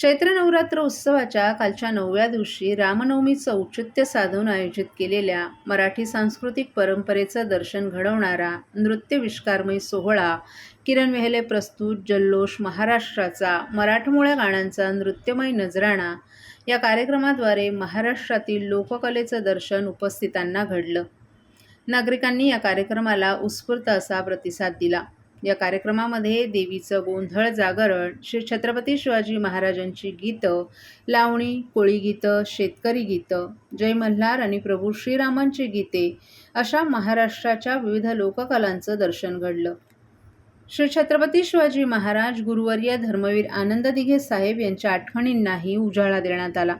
चैत्र नवरात्र उत्सवाच्या कालच्या नवव्या दिवशी रामनवमीचं औचित्य साधून आयोजित केलेल्या मराठी सांस्कृतिक परंपरेचं दर्शन घडवणारा नृत्यविष्कारमय सोहळा किरण वेहले प्रस्तुत जल्लोष महाराष्ट्राचा मराठमोळ्या गाण्यांचा नृत्यमय नजराणा या कार्यक्रमाद्वारे महाराष्ट्रातील लोककलेचं दर्शन उपस्थितांना घडलं. नागरिकांनी या कार्यक्रमाला उत्स्फूर्त असा प्रतिसाद दिला. या कार्यक्रमामध्ये देवीचं गोंधळ जागरण श्री छत्रपती शिवाजी महाराजांची गीतं लावणी कोळी गीतं शेतकरी गीतं जय मल्हार आणि प्रभू श्रीरामांची गीते अशा महाराष्ट्राच्या विविध लोककलांचं दर्शन घडलं. श्री छत्रपती शिवाजी महाराज गुरुवर्य धर्मवीर आनंद दिघे साहेब यांच्या आठवणींनाही उजाळा देण्यात आला.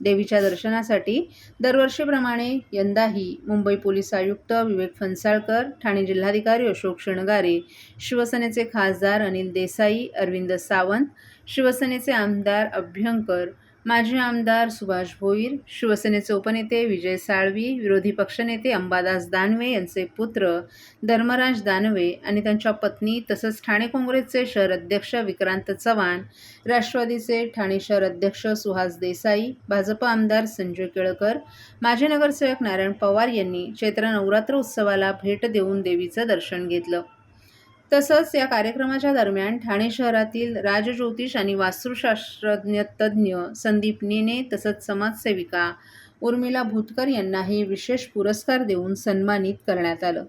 देवीच्या दर्शनासाठी दरवर्षीप्रमाणे यंदाही मुंबई पोलीस आयुक्त विवेक फणसाळकर ठाणे जिल्हाधिकारी अशोक शृंगारे शिवसेनेचे खासदार अनिल देसाई अरविंद सावंत शिवसेनेचे आमदार अभ्यंकर माजी आमदार सुभाष भोईर शिवसेनेचे उपनेते विजय साळवी विरोधी पक्षनेते अंबादास दानवे यांचे पुत्र धर्मराज दानवे आणि त्यांच्या पत्नी तसंच ठाणे काँग्रेसचे शहर अध्यक्ष विक्रांत चव्हाण राष्ट्रवादीचे ठाणे शहर अध्यक्ष सुहास देसाई भाजप आमदार संजय केळकर माजी नगरसेवक नारायण पवार यांनी चैत्र नवरात्र उत्सवाला भेट देऊन देवीचं दर्शन घेतलं. तसंच या कार्यक्रमाच्या दरम्यान ठाणे शहरातील राजज्योतिष आणि वास्तुशास्त्रज्ञ तज्ज्ञ संदीप नेने तसंच समाजसेविका उर्मिला भूतकर यांनाही विशेष पुरस्कार देऊन सन्मानित करण्यात आलं.